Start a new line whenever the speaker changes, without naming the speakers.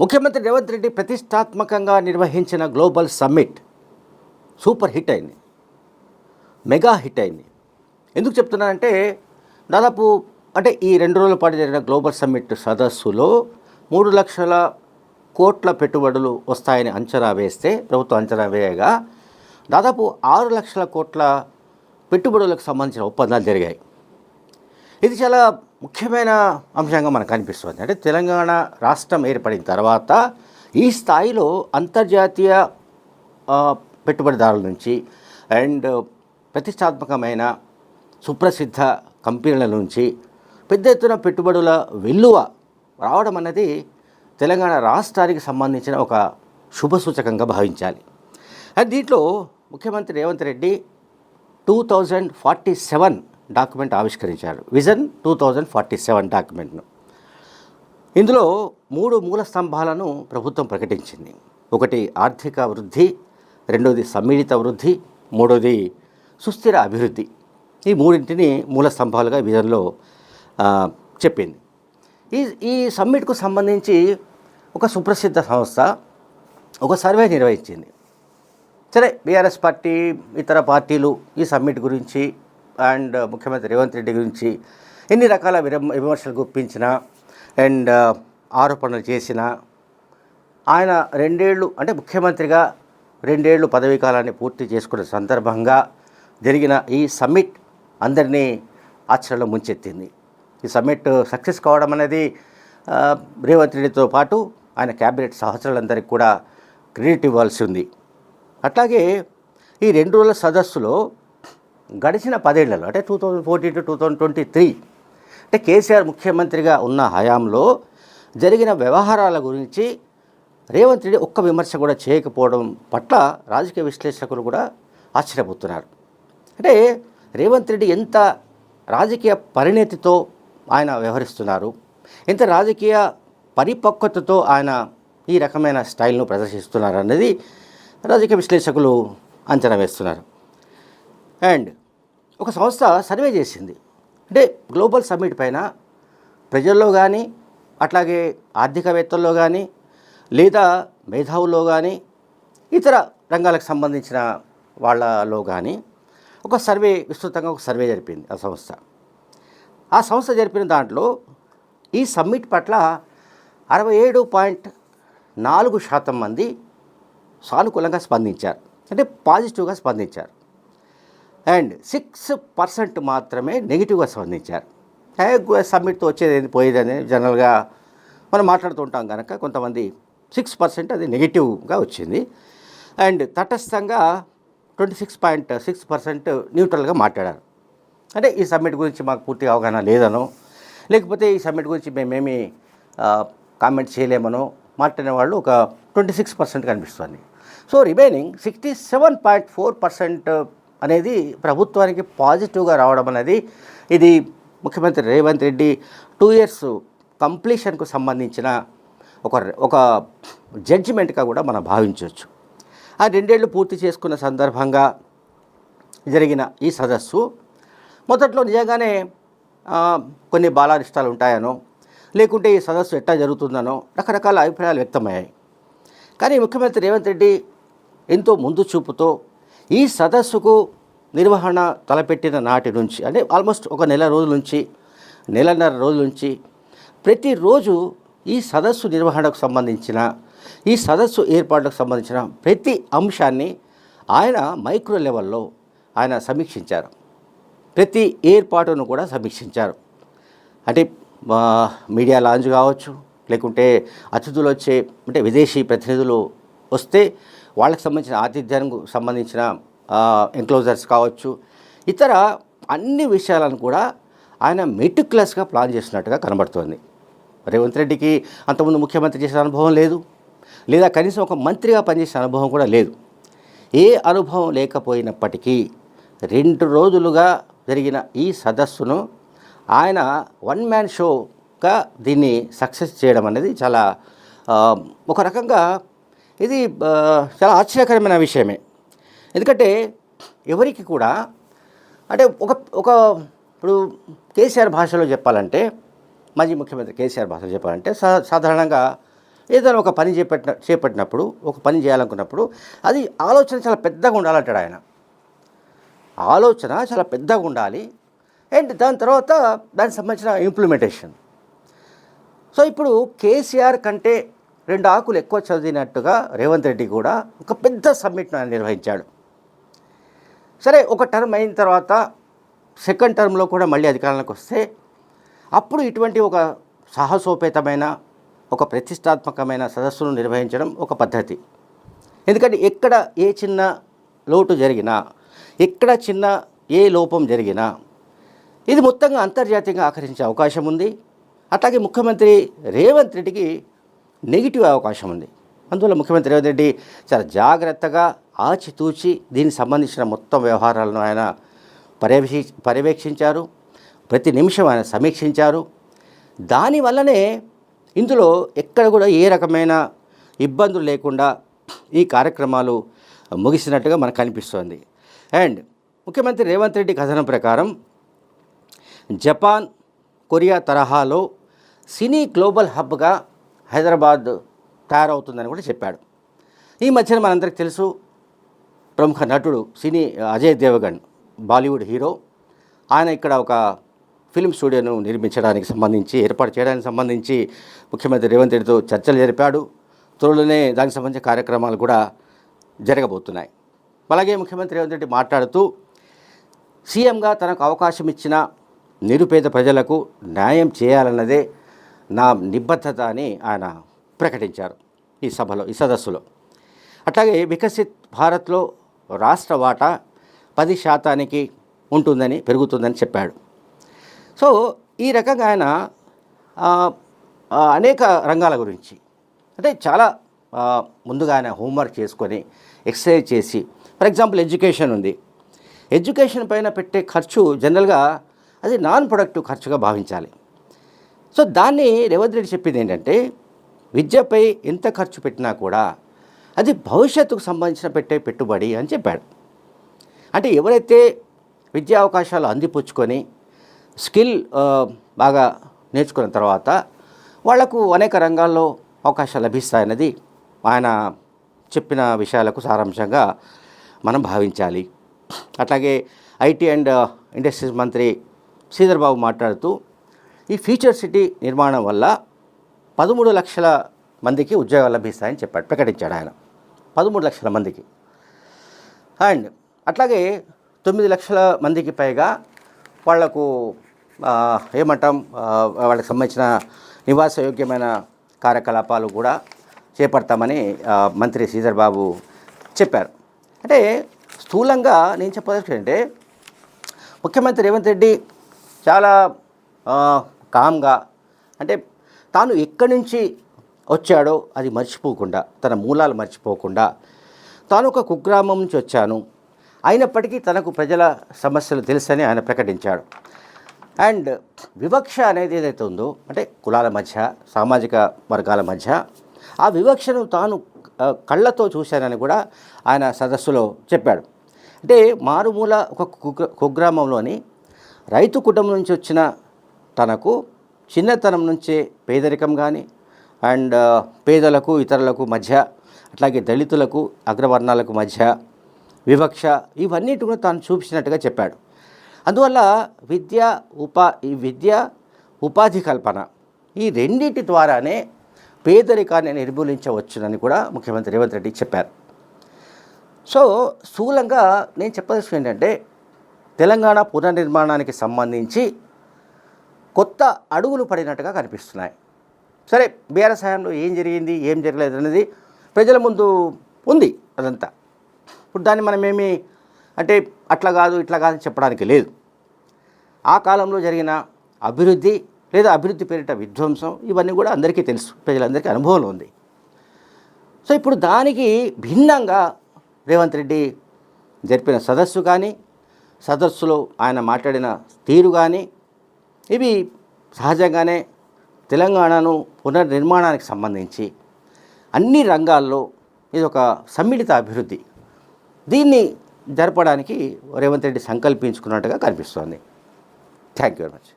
ముఖ్యమంత్రి రేవంత్ రెడ్డి ప్రతిష్టాత్మకంగా నిర్వహించిన గ్లోబల్ సమ్మిట్ సూపర్ హిట్ అయింది. మెగా హిట్ అయింది. ఎందుకు చెప్తున్నానంటే దాదాపు అంటే ఈ రెండు రోజుల పాటు జరిగిన గ్లోబల్ సమ్మిట్ సదస్సులో మూడు లక్షల కోట్ల పెట్టుబడులు వస్తాయని అంచనా వేస్తే ప్రభుత్వం అంచనా వేయగా దాదాపు ఆరు లక్షల కోట్ల పెట్టుబడులకు సంబంధించిన ఒప్పందాలు జరిగాయి. ఇది చాలా ముఖ్యమైన అంశంగా మనకు అనిపిస్తుంది అంటే తెలంగాణ రాష్ట్రం ఏర్పడిన తర్వాత ఈ స్థాయిలో అంతర్జాతీయ పెట్టుబడిదారుల నుంచి అండ్ ప్రతిష్టాత్మకమైన సుప్రసిద్ధ కంపెనీల నుంచి పెద్ద ఎత్తున పెట్టుబడుల వెల్లువ రావడం అన్నది తెలంగాణ రాష్ట్రానికి సంబంధించిన ఒక శుభసూచకంగా భావించాలి. అండ్ దీంట్లో ముఖ్యమంత్రి Revanth Reddy two thousand forty seven document ఆవిష్కరించారు. Vision two thousand forty seven డాక్యుమెంట్ను. ఇందులో మూడు మూల స్తంభాలను ప్రభుత్వం ప్రకటించింది. ఒకటి ఆర్థిక వృద్ధి రెండోది సమ్మిళిత వృద్ధి మూడోది సుస్థిర అభివృద్ధి. ఈ మూడింటిని మూల స్తంభాలుగా విజన్లో చెప్పింది. ఈ ఈ సమ్మిట్కు సంబంధించి ఒక సుప్రసిద్ధ సంస్థ ఒక సర్వే నిర్వహించింది. సరే బీఆర్ఎస్ పార్టీ ఇతర పార్టీలు ఈ సమ్మిట్ గురించి అండ్ ముఖ్యమంత్రి రేవంత్ రెడ్డి గురించి ఎన్ని రకాల విమర్శలు గుప్పించినా అండ్ ఆరోపణలు చేసినా ఆయన రెండేళ్ళు అంటే ముఖ్యమంత్రిగా రెండేళ్ళు పదవీ కాలాన్ని పూర్తి చేసుకున్న సందర్భంగా జరిగిన ఈ సమ్మిట్ అందరినీ ఆశ్చర్యంలో ముంచెత్తింది. ఈ సమ్మిట్ సక్సెస్ కావడం అనేది రేవంత్ రెడ్డితో పాటు ఆయన క్యాబినెట్ సహచరులందరికీ కూడా క్రెడిట్ ఇవ్వాల్సి ఉంది. అట్లాగే ఈ రెండు రోజుల సదస్సులో గడిచిన పదేళ్ళలో అంటే two thousand fourteen to two thousand twenty three అంటే కేసీఆర్ ముఖ్యమంత్రిగా ఉన్న హయాంలో జరిగిన వ్యవహారాల గురించి రేవంత్ రెడ్డి ఒక్క విమర్శ కూడా చేయకపోవడం పట్ల రాజకీయ విశ్లేషకులు కూడా ఆశ్చర్యపోతున్నారు. అంటే రేవంత్ రెడ్డి ఎంత రాజకీయ పరిణతితో ఆయన వ్యవహరిస్తున్నారు ఎంత రాజకీయ పరిపక్వతతో ఆయన ఈ రకమైన స్టైల్ను ప్రదర్శిస్తున్నారు అనేది రాజకీయ విశ్లేషకులు అంచనా వేస్తున్నారు. అండ్ ఒక సంస్థ సర్వే చేసింది. అంటే గ్లోబల్ సమ్మిట్ పైన ప్రజల్లో కానీ అట్లాగే ఆర్థికవేత్తల్లో కానీ లేదా మేధావుల్లో కానీ ఇతర రంగాలకు సంబంధించిన వాళ్ళలో కానీ ఒక సర్వే విస్తృతంగా ఒక సర్వే జరిపింది ఆ సంస్థ. ఆ సంస్థ జరిపిన దాంట్లో ఈ సమ్మిట్ పట్ల అరవై ఏడు పాయింట్ నాలుగు శాతం మంది సానుకూలంగా స్పందించారు. అంటే పాజిటివ్గా స్పందించారు. అండ్ సిక్స్ పర్సెంట్ మాత్రమే నెగిటివ్గా స్పందించారు. హే సబ్మిట్తో వచ్చేది పోయేదని జనరల్గా మనం మాట్లాడుతూ ఉంటాం కనుక కొంతమంది సిక్స్ పర్సెంట్ అది నెగిటివ్గా వచ్చింది. అండ్ తటస్థంగా twenty six point six percent న్యూట్రల్గా మాట్లాడారు. అంటే ఈ సబ్మిట్ గురించి మాకు పూర్తిగా అవగాహన లేదనో లేకపోతే ఈ సబ్మిట్ గురించి మేమేమి కామెంట్ చేయలేమనో మాట్లాడిన వాళ్ళు ఒక ట్వంటీ సిక్స్ పర్సెంట్ కనిపిస్తుంది. So remaining sixty seven point four percent అనేది ప్రభుత్వానికి పాజిటివ్గా రావడం అనేది ఇది ముఖ్యమంత్రి రేవంత్ రెడ్డి టూ ఇయర్స్ కంప్లీషన్కు సంబంధించిన ఒక ఒక జడ్జిమెంట్గా కూడా మనం భావించవచ్చు. ఆ రెండేళ్ళు పూర్తి చేసుకున్న సందర్భంగా జరిగిన ఈ సదస్సు మొదట్లో నిజంగానే కొన్ని బాలారిష్టాలు ఉంటాయనో లేకుంటే ఈ సదస్సు ఎట్లా జరుగుతుందనో రకరకాల అభిప్రాయాలు వ్యక్తమయ్యాయి. కానీ ముఖ్యమంత్రి రేవంత్ రెడ్డి ఎంతో ముందు చూపుతో ఈ సదస్సుకు నిర్వహణ తలపెట్టిన నాటి నుంచి అంటే ఆల్మోస్ట్ ఒక నెల రోజుల నుంచి నెలన్నర రోజుల నుంచి ప్రతిరోజు ఈ సదస్సు నిర్వహణకు సంబంధించిన ఈ సదస్సు ఏర్పాటుకు సంబంధించిన ప్రతి అంశాన్ని ఆయన మైక్రో లెవెల్లో ఆయన సమీక్షించారు. ప్రతి ఏర్పాటును కూడా సమీక్షించారు. అంటే మీడియా లాంజ్ కావచ్చు లేకుంటే అతిథులు వచ్చే అంటే విదేశీ ప్రతినిధులు వస్తే వాళ్ళకి సంబంధించిన ఆతిథ్యానికి సంబంధించిన ఎంక్లోజర్స్ కావచ్చు ఇతర అన్ని విషయాలను కూడా ఆయన మెటిక్యులస్గా ప్లాన్ చేసినట్టుగా కనబడుతోంది. రేవంత్ రెడ్డికి అంతకుముందు ముఖ్యమంత్రి చేసిన అనుభవం లేదు లేదా కనీసం ఒక మంత్రిగా పనిచేసిన అనుభవం కూడా లేదు. ఏ అనుభవం లేకపోయినప్పటికీ రెండు రోజులుగా జరిగిన ఈ సదస్సును ఆయన వన్ మ్యాన్ షోగా దీన్ని సక్సెస్ చేయడం అనేది చాలా ఒక రకంగా ఇది చాలా ఆశ్చర్యకరమైన విషయమే. ఎందుకంటే ఎవరికి కూడా అంటే ఒక ఒక ఇప్పుడు కేసీఆర్ భాషలో చెప్పాలంటే మాజీ ముఖ్యమంత్రి కేసీఆర్ భాషలో చెప్పాలంటే సా సాధారణంగా ఏదైనా ఒక పని చేపట్టిన చేపట్టినప్పుడు ఒక పని చేయాలనుకున్నప్పుడు అది ఆలోచన చాలా పెద్దగా ఉండాలంటాడు ఆయన. ఆలోచన చాలా పెద్దగా ఉండాలి. అండ్ దాని తర్వాత దానికి సంబంధించిన ఇంప్లిమెంటేషన్. సో ఇప్పుడు కేసీఆర్ కంటే రెండు ఆకులు ఎక్కువ చదివినట్టుగా రేవంత్ రెడ్డి కూడా ఒక పెద్ద సమ్మిట్ను ఆయన నిర్వహించాడు. సరే ఒక టర్మ్ అయిన తర్వాత సెకండ్ టర్మ్లో కూడా మళ్ళీ అధికారంలోకి వస్తే అప్పుడు ఇటువంటి ఒక సాహసోపేతమైన ఒక ప్రతిష్టాత్మకమైన సదస్సును నిర్వహించడం ఒక పద్ధతి. ఎందుకంటే ఎక్కడ ఏ చిన్న లోటు జరిగినా ఎక్కడ చిన్న ఏ లోపం జరిగినా ఇది మొత్తంగా అంతర్జాతీయంగా ఆకర్షించే అవకాశం ఉంది. అట్లాగే ముఖ్యమంత్రి రేవంత్ రెడ్డికి నెగిటివ్ అవకాశం ఉంది. అందువల్ల ముఖ్యమంత్రి రేవంత్ రెడ్డి చాలా జాగ్రత్తగా ఆచితూచి దీనికి సంబంధించిన మొత్తం వ్యవహారాలను ఆయన పర్యవేక్షి పర్యవేక్షించారు. ప్రతి నిమిషం ఆయన సమీక్షించారు. దానివల్లనే ఇందులో ఎక్కడ కూడా ఏ రకమైన ఇబ్బందులు లేకుండా ఈ కార్యక్రమాలు ముగిసినట్టుగా మనకు కనిపిస్తోంది. అండ్ ముఖ్యమంత్రి రేవంత్ రెడ్డి కథనం ప్రకారం జపాన్ కొరియా తరహాలో సినీ గ్లోబల్ హబ్గా హైదరాబాద్ తయారవుతుందని కూడా చెప్పాడు. ఈ మధ్యన మనందరికి తెలుసు ప్రముఖ నటుడు సినీ అజయ్ దేవగణ్ బాలీవుడ్ హీరో. ఆయన ఇక్కడ ఒక ఫిల్మ్ స్టూడియోను నిర్మించడానికి సంబంధించి ఏర్పాటు చేయడానికి సంబంధించి ముఖ్యమంత్రి రేవంత్ రెడ్డితో చర్చలు జరిపాడు. త్వరలోనే దానికి సంబంధించిన కార్యక్రమాలు కూడా జరగబోతున్నాయి. అలాగే ముఖ్యమంత్రి రేవంత్ రెడ్డి మాట్లాడుతూ సీఎంగా తనకు అవకాశం ఇచ్చిన నిరుపేద ప్రజలకు న్యాయం చేయాలన్నదే నా నిబద్ధత అని ఆయన ప్రకటించారు ఈ సభలో ఈ సదస్సులో. అట్లాగే వికసిత్ భారత్లో రాష్ట్ర వాటా పది శాతానికి ఉంటుందని పెరుగుతుందని చెప్పాడు. సో ఈ రకంగా ఆయన అనేక రంగాల గురించి అంటే చాలా ముందుగా ఆయన హోంవర్క్ చేసుకొని ఎక్సర్సైజ్ చేసి ఫర్ ఎగ్జాంపుల్ ఎడ్యుకేషన్ ఉంది. ఎడ్యుకేషన్ పైన పెట్టే ఖర్చు జనరల్గా అది నాన్ ప్రొడక్టివ్ ఖర్చుగా భావించాలి. సో దాన్ని రేవంత్ రెడ్డి చెప్పింది ఏంటంటే విద్యపై ఎంత ఖర్చు పెట్టినా కూడా అది భవిష్యత్తుకు సంబంధించిన పెట్టే పెట్టుబడి అని చెప్పాడు. అంటే ఎవరైతే విద్యా అవకాశాలు అందిపుచ్చుకొని స్కిల్ బాగా నేర్చుకున్న తర్వాత వాళ్ళకు అనేక రంగాల్లో అవకాశాలు లభిస్తాయన్నది ఆయన చెప్పిన విషయాలకు సారాంశంగా మనం భావించాలి. అట్లాగే ఐటీ అండ్ ఇండస్ట్రీస్ మంత్రి శ్రీధర్ బాబు మాట్లాడుతూ ఈ ఫ్యూచర్ సిటీ నిర్మాణం వల్ల పదమూడు లక్షల మందికి ఉద్యోగాలు లభిస్తాయని చెప్పాడు ప్రకటించాడు ఆయన. పదమూడు లక్షల మందికి. అండ్ అట్లాగే తొమ్మిది లక్షల మందికి పైగా వాళ్ళకు ఏమంటాం వాళ్ళకి సంబంధించిన నివాస యోగ్యమైన కార్యకలాపాలు కూడా చేపడతామని మంత్రి శ్రీధర్ బాబు చెప్పారు. అంటే స్థూలంగా నేను చెప్పదలుచుకుంటే ముఖ్యమంత్రి రేవంత్ రెడ్డి చాలా కామ్గా. అంటే తాను ఎక్కడి నుంచి వచ్చాడో అది మర్చిపోకుండా తన మూలాలు మర్చిపోకుండా తాను ఒక కుగ్రామం నుంచి వచ్చాను. అయినప్పటికీ తనకు ప్రజల సమస్యలు తెలుసని ఆయన ప్రకటించాడు. అండ్ వివక్ష అనేది ఏదైతే ఉందో అంటే కులాల మధ్య సామాజిక వర్గాల మధ్య ఆ వివక్షను తాను కళ్ళతో చూశానని కూడా ఆయన సదస్సులో చెప్పాడు. అంటే మారుమూల ఒక కుగ్ర- కుగ్రామంలోని రైతు కుటుంబం నుంచి వచ్చిన తనకు చిన్నతనం నుంచే పేదరికం కానీ అండ్ పేదలకు ఇతరులకు మధ్య అట్లాగే దళితులకు అగ్రవర్ణాలకు మధ్య వివక్ష ఇవన్నిటి కూడా తాను చూపించినట్టుగా చెప్పాడు. అందువల్ల విద్య ఉపా ఈ విద్య ఉపాధి కల్పన ఈ రెండింటి ద్వారానే పేదరికాన్ని నిర్మూలించవచ్చునని కూడా ముఖ్యమంత్రి రేవంత్ రెడ్డి చెప్పారు. సో స్థూలంగా నేను చెప్పదలుచుకుంది ఏంటంటే తెలంగాణ పునర్నిర్మాణానికి సంబంధించి కొత్త అడుగులు పడినట్టుగా కనిపిస్తున్నాయి. సరే బీఆర్ఎస్ హయాంలో ఏం జరిగింది ఏం జరగలేదు అనేది ప్రజల ముందు ఉంది అదంతా. ఇప్పుడు దాన్ని మనమేమి అంటే అట్లా కాదు ఇట్లా కాదు చెప్పడానికి లేదు. ఆ కాలంలో జరిగిన అభివృద్ధి లేదా అభివృద్ధి పేరిట విధ్వంసం ఇవన్నీ కూడా అందరికీ తెలుసు ప్రజలందరికీ అనుభవంలో ఉంది. సో ఇప్పుడు దానికి భిన్నంగా రేవంత్ రెడ్డి జరిపిన సదస్సు కానీ సదస్సులో ఆయన మాట్లాడిన తీరు కానీ ఇవి సహజంగానే తెలంగాణను పునర్నిర్మాణానికి సంబంధించి అన్ని రంగాల్లో ఇది ఒక సమ్మిళిత అభివృద్ధి. దీన్ని జరపడానికి రేవంత్ రెడ్డి సంకల్పించుకున్నట్టుగా కనిపిస్తోంది. Thank you very much